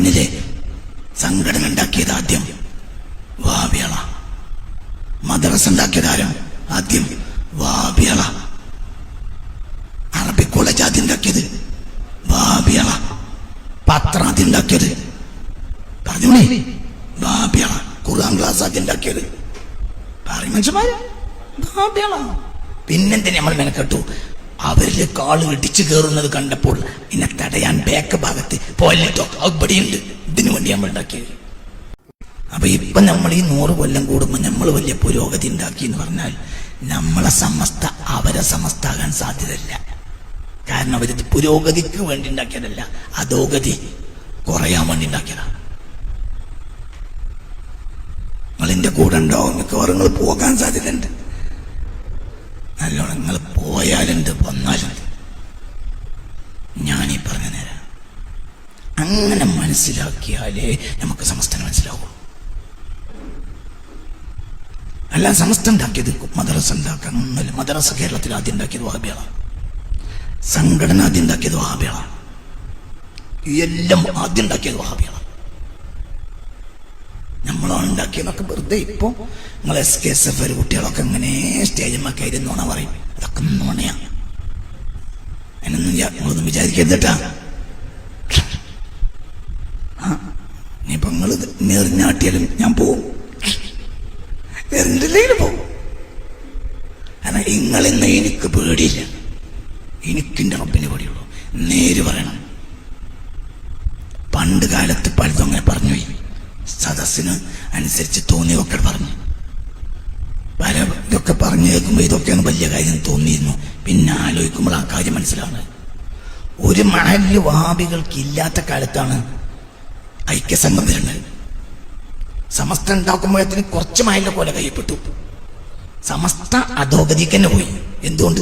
പറഞ്ഞില്ലേ? സംഘടന ഉണ്ടാക്കിയത് ആദ്യം വാവ്യള മദ്രസ ഉണ്ടാക്കിയത് ആരും? ആദ്യം വാവ്യള അറബി കോളേജ് ആദ്യം ഉണ്ടാക്കിയത് വാവ്യള പത്രം ആദ്യം ഉണ്ടാക്കിയത് പറഞ്ഞോളേ. വാബിയള ഖുർആൻ ക്ലാസ് ആദ്യം ഉണ്ടാക്കിയത്. പറയും മനുഷ്യന്മാര്. ബാബിയള പിന്നെന്തിനാ നമ്മൾ മെനക്കെട്ടു? അവരിലെ കാൾ ഇടിച്ചു കയറുന്നത് കണ്ടപ്പോൾ എന്നെ തടയാൻ ബാക്ക് ഭാഗത്ത് പോയല്ലോ അവിടെയുണ്ട്. ഇതിനു വേണ്ടി നമ്മൾ ഉണ്ടാക്കിയത്. അപ്പൊ ഇപ്പൊ നമ്മൾ ഈ നൂറ് കൊല്ലം കൂടുമ്പോൾ നമ്മൾ വലിയ പുരോഗതി ഉണ്ടാക്കി എന്ന് പറഞ്ഞാൽ നമ്മളെ സമസ്ത അവരെ സമസ്ത ആകാൻ സാധ്യതയില്ല. കാരണം അവർ പുരോഗതിക്ക് വേണ്ടി ഉണ്ടാക്കിയതല്ല അധോഗതി കുറയാൻ വേണ്ടി ഉണ്ടാക്കിയതാണ് നിങ്ങൾ എന്റെ കൂടെ ഉണ്ടാവും മിക്കവാറും നിങ്ങൾ പോകാൻ സാധ്യതയുണ്ട്. നല്ലോണം നിങ്ങൾ പോയാലുണ്ട് വന്നാലും ഞാനീ പറഞ്ഞ നേരം അങ്ങനെ മനസ്സിലാക്കിയാലേ നമുക്ക് സമസ്തം മനസ്സിലാവൂ. അല്ല സമസ്തം ഉണ്ടാക്കിയത് മദ്രസ ഉണ്ടാക്കാൻ. മദ്രസ കേരളത്തിൽ ആദ്യം ഉണ്ടാക്കിയത് വഹാബികളാണ് സംഘടന ആദ്യം ഉണ്ടാക്കിയത് വഹാബികളാണ് എല്ലാം ആദ്യം ഉണ്ടാക്കിയത് വഹാബികളാണ് നമ്മളാണ് ഉണ്ടാക്കിയതൊക്കെ വെറുതെ ഇപ്പൊ നമ്മൾ എസ് കെ എസ് എഫ് കുട്ടികളൊക്കെ ഇങ്ങനെ സ്റ്റേജമ്മ കയറി നുണ പറയും. അതൊക്കെ നുണയാണ് അതിനൊന്നും ഞാൻ- നിങ്ങളൊന്നും വിചാരിക്കരുതട്ടാ. നീ നിങ്ങൾ നെറിഞ്ഞാട്ടിയാലും ഞാൻ പോവും. എറിഞ്ഞില്ലെങ്കിലും പോവും. കാരണം നിങ്ങളിന്ന് എനിക്ക് പേടിയില്ല. എനിക്കിന്റെ റബ്ബിന് പേടിയുള്ളൂ. നേര് പറയണം. പണ്ട് കാലത്ത് പലതും അങ്ങനെ പറഞ്ഞു സദസ്സിന് അനുസരിച്ച് തോന്നിയൊക്കെ പറഞ്ഞു. പല ഇതൊക്കെ പറഞ്ഞു കേൾക്കുമ്പോൾ ഇതൊക്കെയാണ് വലിയ കാര്യം തോന്നിയിരുന്നു. പിന്നെ ആലോചിക്കുമ്പോൾ ആ കാര്യം മനസ്സിലാവുന്നത് ഒരു മഹൽ വഹാബികൾക്ക് ഇല്ലാത്ത കാലത്താണ് ഐക്യസംഘം വരുന്നത്. സമസ്ത ഉണ്ടാക്കുമ്പോഴത്തിന് കുറച്ച് മഹലിനെ പോലെ കൈപ്പെട്ടു. സമസ്ത അധോഗതിക്ക് തന്നെ പോയി. എന്തുകൊണ്ട്?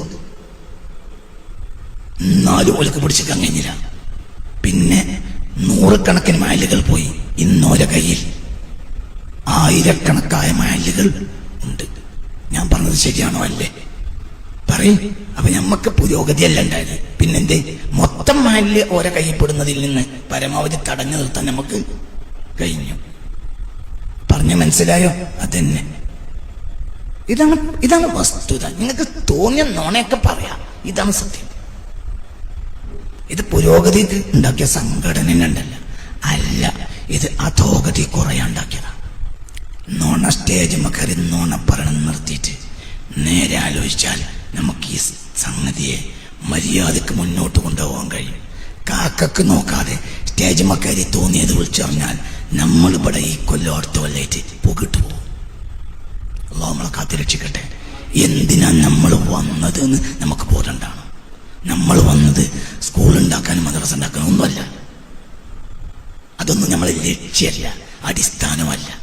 എന്നാലും ഒലക്ക് പിടിച്ച് കഴിഞ്ഞില്ല. പിന്നെ നൂറുകണക്കിന് മയലുകൾ പോയി ഇന്നോരെ കയ്യിൽ. ആയിരക്കണക്കായ മയലുകൾ ഉണ്ട്. ഞാൻ പറഞ്ഞത് ശരിയാണോ അല്ലേ? പറയും. അപ്പൊ ഞമ്മക്ക് പുരോഗതിയല്ല ഉണ്ടായത്. പിന്നെന്തേ? മൊത്തം മാലിൽ ഓരോ കയ്യപ്പെടുന്നതിൽ നിന്ന് പരമാവധി തടഞ്ഞു നിർത്താൻ നമുക്ക് കഴിഞ്ഞു. പറഞ്ഞു മനസ്സിലായോ? അതന്നെ. ഇതാണ് ഇതാണ് വസ്തുത. നിങ്ങൾക്ക് തോന്നിയ നോണയൊക്കെ പറയാം. ഇതാണ് സത്യം. ഇത് പുരോഗതി ഉണ്ടാക്കിയ സംഘടന ഉണ്ടല്ല. അല്ല ഇത് അധോഗതി കുറയാൻ ഉണ്ടാക്കിയതാണ് നോണ സ്റ്റേജ് കയറി നോണ പറയണം നിർത്തിയിട്ട് നേരെ ആലോചിച്ചാൽ നമുക്ക് ഈ സംഗതിയെ മര്യാദയ്ക്ക് മുന്നോട്ട് കൊണ്ടുപോകാൻ കഴിയും. കാക്കക്ക് നോക്കാതെ സ്റ്റേജ് കയറി തോന്നിയത് വിളിച്ചറിഞ്ഞാൽ നമ്മൾ ഇവിടെ ഈ കൊല്ലം അടുത്ത കൊല്ലായിട്ട് പുകിട്ട് പോകും. അള്ളാഹു നമ്മളെ കാത്തിരക്ഷിക്കട്ടെ എന്തിനാ നമ്മൾ വന്നത് എന്ന് നമുക്ക് ബോധമുണ്ടാണ് നമ്മൾ വന്നത് സ്കൂൾ ഉണ്ടാക്കാനും മദ്രസ ഉണ്ടാക്കാനും ഒന്നുമല്ല. അതൊന്നും നമ്മളെ ലക്ഷ്യമല്ല അടിസ്ഥാനമല്ല.